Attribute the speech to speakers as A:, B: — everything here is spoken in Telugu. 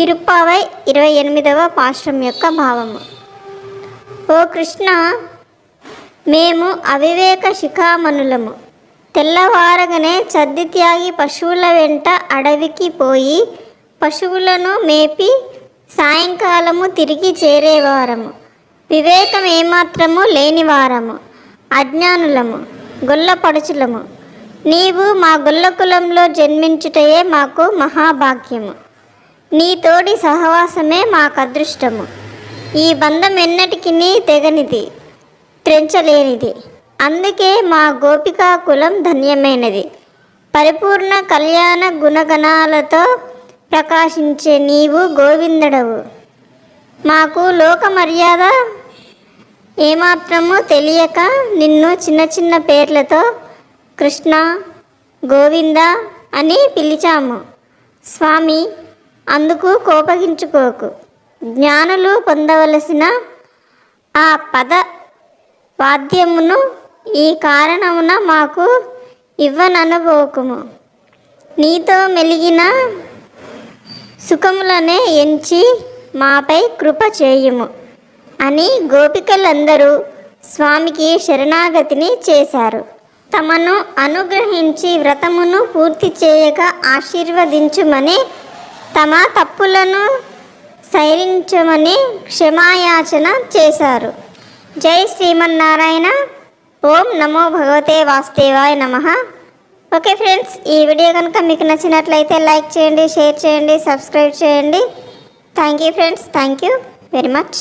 A: తిరుప్పావై ఇరవై ఎనిమిదవ పాశ్రం యొక్క భావము. ఓ కృష్ణ మేము అవివేక శిఖామణులము. తెల్లవారగానే త్యాగి పశువుల వెంట అడవికి పోయి పశువులను మేపి సాయంకాలము తిరిగి చేరేవారము. వివేకం ఏమాత్రము లేనివారము అజ్ఞానులము గొల్లపడుచులము. నీవు మా గొల్ల కులంలో జన్మించుటయే మాకు మహాభాగ్యము. నీతోడి సహవాసమే మాకు అదృష్టము ఈ బంధం ఎన్నటికి తెగనిది త్రెంచలేనిది. అందుకే మా గోపికా కులం ధన్యమైనది. పరిపూర్ణ కళ్యాణ గుణగణాలతో ప్రకాశించే నీవు గోవిందడవు. మాకు లోక మర్యాద ఏమాత్రము తెలియక నిన్ను చిన్న చిన్న పేర్లతో కృష్ణ గోవింద అని పిలిచాము. స్వామి అందుకు కోపగించుకోకు. జ్ఞానులు పొందవలసిన ఆ పద వాద్యమును ఈ కారణమున మాకు ఇవ్వననుభోకము. నీతో మెలిగిన సుఖములనే ఎంచి మాపై కృప చేయుము అని గోపికలందరూ స్వామికి శరణాగతిని చేశారు. తమను అనుగ్రహించి వ్రతమును పూర్తి చేయక ఆశీర్వదించుమని తమ తప్పులను సైరించమని క్షమాయాచన చేశారు. జై శ్రీమన్నారాయణ. ఓం నమో భగవతే వాసుదేవాయ నమ. ఓకే ఫ్రెండ్స్ ఈ వీడియో కనుక మీకు నచ్చినట్లయితే లైక్ చేయండి షేర్ చేయండి సబ్స్క్రైబ్ చేయండి. Thank you friends thank you very much.